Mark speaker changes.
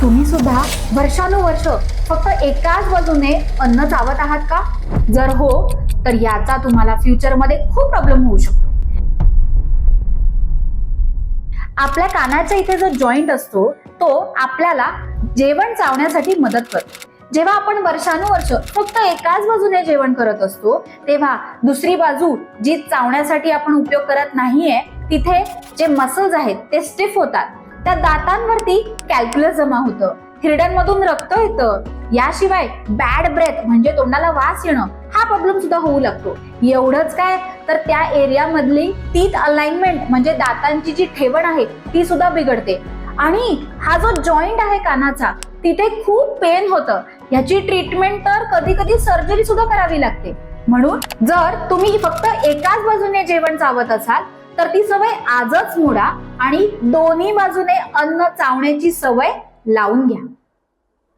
Speaker 1: तुम्ही सुद्धा वर्षानुवर्ष फक्त एकाच बाजूने अन्न चावत आहात का? जर हो तर याचा तुम्हाला फ्युचरमध्ये खूप प्रॉब्लेम होऊ शकतो. आपल्या कानाच्या इथे जो जॉईंट असतो तो आपल्याला जेवण चावण्यासाठी मदत करतो. जेव्हा आपण वर्षानुवर्ष फक्त एकाच बाजूने जेवण करत असतो तेव्हा दुसरी बाजू जी चावण्यासाठी आपण उपयोग करत नाहीये तिथे जे मसल्स आहेत ते स्टिफ होतात. त्या दातांवरती कॅल्क्युलस जमा होतं. हिरड्यांमधून रक्त येतं. याशिवाय बॅड ब्रेथ म्हणजे तोंडाला वास येणं हा प्रॉब्लेम सुद्धा होऊ लागतो. एवढंच काय? तर त्या एरियामधली तीत अलाइनमेंट म्हणजे दातांची जी ठेवण आहे ती सुद्धा बिघडते. आणि हा जो जॉईंट आहे कानाचा तिथे खूप पेन होतं. याची ट्रीटमेंट तर कधी कधी सर्जरी सुद्धा करावी लागते. म्हणून जर तुम्ही फक्त एकाच बाजूने जेवण चावत असाल तर ती सवय आजच मोडा. आणि दोन्ही बाजूने अन्न चावण्याची सवय लावून घ्या.